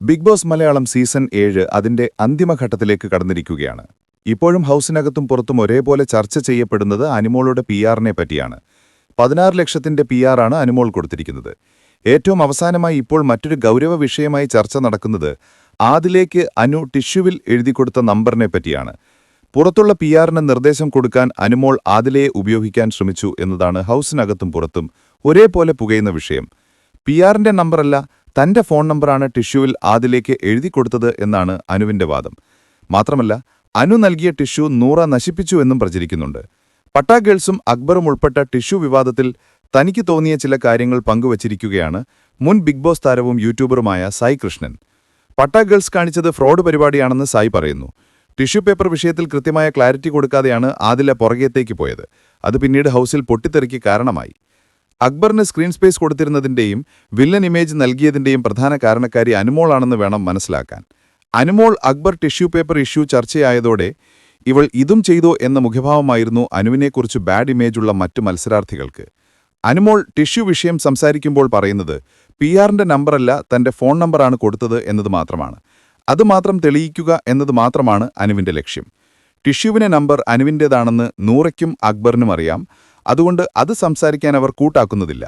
Big boss Malayalam season ഏഴ് അതിന്റെ അന്തിമഘട്ടത്തിലേക്ക് കടന്നിരിക്കുകയാണ്. ഇപ്പോഴും ഹൗസിനകത്തും പുറത്തും ഒരേപോലെ ചർച്ച ചെയ്യപ്പെടുന്നത് അനിമോളുടെ പി ആറിനെ പറ്റിയാണ്. പതിനാറ് ലക്ഷത്തിന്റെ പി ആറാണ് അനിമോൾ കൊടുത്തിരിക്കുന്നത്. ഏറ്റവും അവസാനമായി ഇപ്പോൾ മറ്റൊരു ഗൗരവ വിഷയമായി ചർച്ച നടക്കുന്നത് ആദിലേക്ക് അനു ടിഷ്യുവിൽ എഴുതിക്കൊടുത്ത നമ്പറിനെ പറ്റിയാണ്. പുറത്തുള്ള പി ആറിന് നിർദ്ദേശം കൊടുക്കാൻ അനുമോൾ ആദിലയെ ഉപയോഗിക്കാൻ ശ്രമിച്ചു എന്നതാണ് ഹൗസിനകത്തും പുറത്തും ഒരേപോലെ പുകയുന്ന വിഷയം. പി ആറിന്റെ നമ്പറല്ല തന്റെ ഫോൺ നമ്പറാണ് ടിഷ്യൂവിൽ ആദിലേക്ക് എഴുതി കൊടുത്തത് എന്നാണ് അനുവിന്റെ വാദം. മാത്രമല്ല അനു നൽകിയ ടിഷ്യു നൂറ നശിപ്പിച്ചു എന്നും പ്രചരിക്കുന്നുണ്ട്. പട്ടാ ഗേൾസും അക്ബറും ഉൾപ്പെട്ട ടിഷ്യു വിവാദത്തിൽ തനിക്ക് തോന്നിയ ചില കാര്യങ്ങൾ പങ്കുവച്ചിരിക്കുകയാണ് മുൻ ബിഗ് ബോസ് താരവും യൂട്യൂബറുമായ സായി കൃഷ്ണൻ. പട്ടാ ഗേൾസ് കാണിച്ചത് ഫ്രോഡ് പരിപാടിയാണെന്ന് സായി പറയുന്നു. ടിഷ്യൂ പേപ്പർ വിഷയത്തിൽ കൃത്യമായ ക്ലാരിറ്റി കൊടുക്കാതെയാണ് ആദില പുറകേത്തേക്ക് പോയത്. അത് പിന്നീട് ഹൗസിൽ പൊട്ടിത്തെറിക്ക് കാരണമായി. അക്ബറിന് സ്ക്രീൻ സ്പേസ് കൊടുത്തിരുന്നതിന്റെയും വില്ലൻ ഇമേജ് നൽകിയതിന്റെയും പ്രധാന കാരണക്കാരി അനുമോളാണെന്ന് വേണം മനസ്സിലാക്കാൻ. Anumol Akbar tissue paper issue ചർച്ചയായതോടെ ഇവൾ ഇതും ചെയ്തോ എന്ന മുഖഭാവമായിരുന്നു അനുവിനെക്കുറിച്ച് ബാഡ് ഇമേജുള്ള മറ്റു മത്സരാർത്ഥികൾക്ക്. അനുമോൾ ടിഷ്യൂ വിഷയം സംസാരിക്കുമ്പോൾ പറയുന്നത് പി ആറിന്റെ നമ്പറല്ല തന്റെ ഫോൺ നമ്പറാണ് കൊടുത്തത് എന്നത് മാത്രമാണ്. അതുമാത്രം തെളിയിക്കുക എന്നത് മാത്രമാണ് അനുവിന്റെ ലക്ഷ്യം. ടിഷ്യൂവിനെ നമ്പർ അനുവിന്റേതാണെന്ന് നൂറയ്ക്കും അക്ബറിനും അറിയാം. അതുകൊണ്ട് അത് സംസാരിക്കാൻ അവർ കൂട്ടാക്കുന്നതില്ല.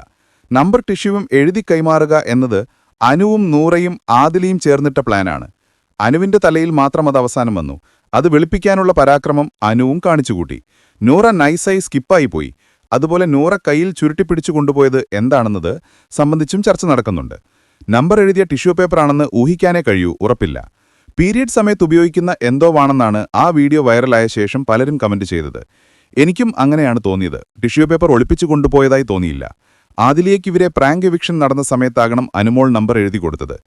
നമ്പർ ടിഷ്യൂവും എഴുതി കൈമാറുക എന്നത് അനുവും നൂറയും ആദിലിയും ചേർന്നിട്ട പ്ലാനാണ്. അനുവിന്റെ തലയിൽ മാത്രം അത് അവസാനം വന്നു. അത് വെളുപ്പിക്കാനുള്ള പരാക്രമം അനുവും കാണിച്ചുകൂട്ടി. നൂറ നൈസായി സ്കിപ്പായി പോയി. അതുപോലെ നൂറ കയ്യിൽ ചുരുട്ടിപ്പിടിച്ചു കൊണ്ടുപോയത് എന്താണെന്നത് സംബന്ധിച്ചും ചർച്ച നടക്കുന്നുണ്ട്. നമ്പർ എഴുതിയ ടിഷ്യൂ പേപ്പറാണെന്ന് ഊഹിക്കാനേ കഴിയൂ ഉറപ്പില്ല. പീരിയഡ് സമയത്ത് ഉപയോഗിക്കുന്ന എന്തോ വാണെന്നാണ് ആ വീഡിയോ വൈറലായ ശേഷം പലരും കമന്റ് ചെയ്തത്. എനിക്കും അങ്ങനെയാണ് തോന്നിയത്. ടിഷ്യൂ പേപ്പർ ഒളിപ്പിച്ചു കൊണ്ടുപോയതായി തോന്നിയില്ല. ആദിലേക്ക് ഇവരെ പ്രാങ്ക് എവിക്ഷൻ നടന്ന സമയത്താകണം അനുമോൾ നമ്പർ എഴുതി കൊടുത്തത്.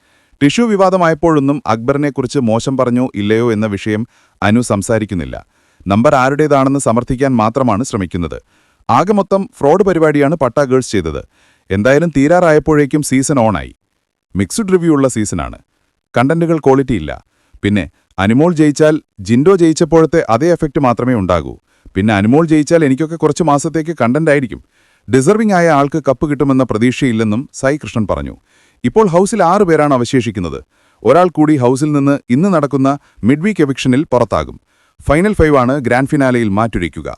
ടിഷ്യൂ വിവാദമായപ്പോഴൊന്നും അക്ബറിനെക്കുറിച്ച് മോശം പറഞ്ഞോ ഇല്ലയോ എന്ന വിഷയം അനു സംസാരിക്കുന്നില്ല. നമ്പർ ആരുടേതാണെന്ന് സമർത്ഥിക്കാൻ മാത്രമാണ് ശ്രമിക്കുന്നത്. ആകെ മൊത്തം ഫ്രോഡ് പരിപാടിയാണ് പട്ടാ ഗേൾസ് ചെയ്തത്. എന്തായാലും തീരാറായപ്പോഴേക്കും സീസൺ ഓണായി. മിക്സ്ഡ് റിവ്യൂ ഉള്ള സീസണാണ്. കണ്ടന്റുകൾ ക്വാളിറ്റി ഇല്ല. പിന്നെ അനുമോൾ ജയിച്ചാൽ ജിൻഡോ ജയിച്ചപ്പോഴത്തെ അതേ എഫക്റ്റ് മാത്രമേ ഉണ്ടാകൂ. പിന്നെ അനുമോൾ ജയിച്ചാൽ എനിക്കൊക്കെ കുറച്ച് മാസത്തേക്ക് കണ്ടന്റ് ആയിരിക്കും. ഡിസർവിംഗ് ആയ ആൾക്ക് കപ്പ് കിട്ടുമെന്ന പ്രതീക്ഷയില്ലെന്നും സായി കൃഷ്ണൻ പറഞ്ഞു. ഇപ്പോൾ ഹൗസിൽ ആറ് പേരാണ് അവശേഷിക്കുന്നത്. ഒരാൾ കൂടി ഹൗസിൽ നിന്ന് ഇന്ന് നടക്കുന്ന മിഡ് വീക്ക് എവിക്ഷനിൽ പുറത്താകും. ഫൈനൽ ഫൈവ് ആണ് ഗ്രാൻഡ് ഫിനാലയിൽ മാറ്റുരയ്ക്കുക